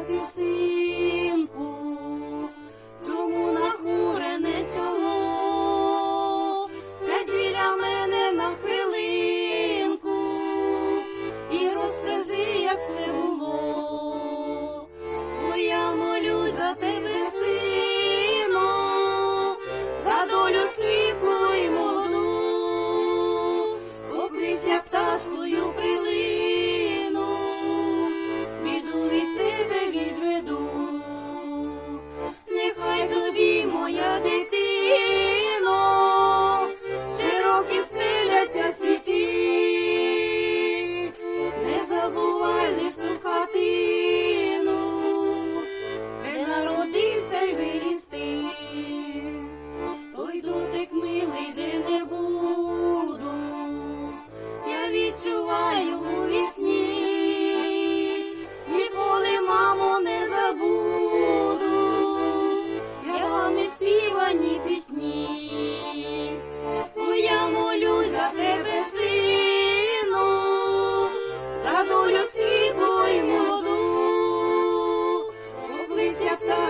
Let see.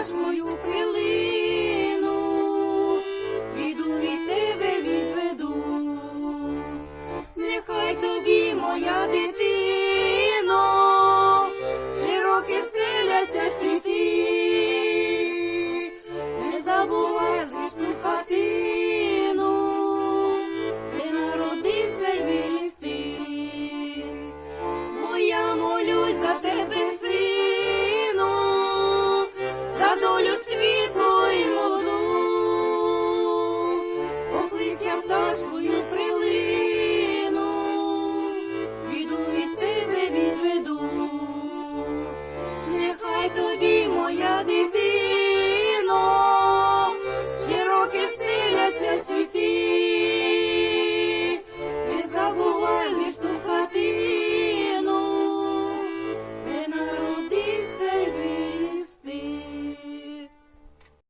ж мою прилину, віду від тебе відведу, нехай тобі моя дитина. do the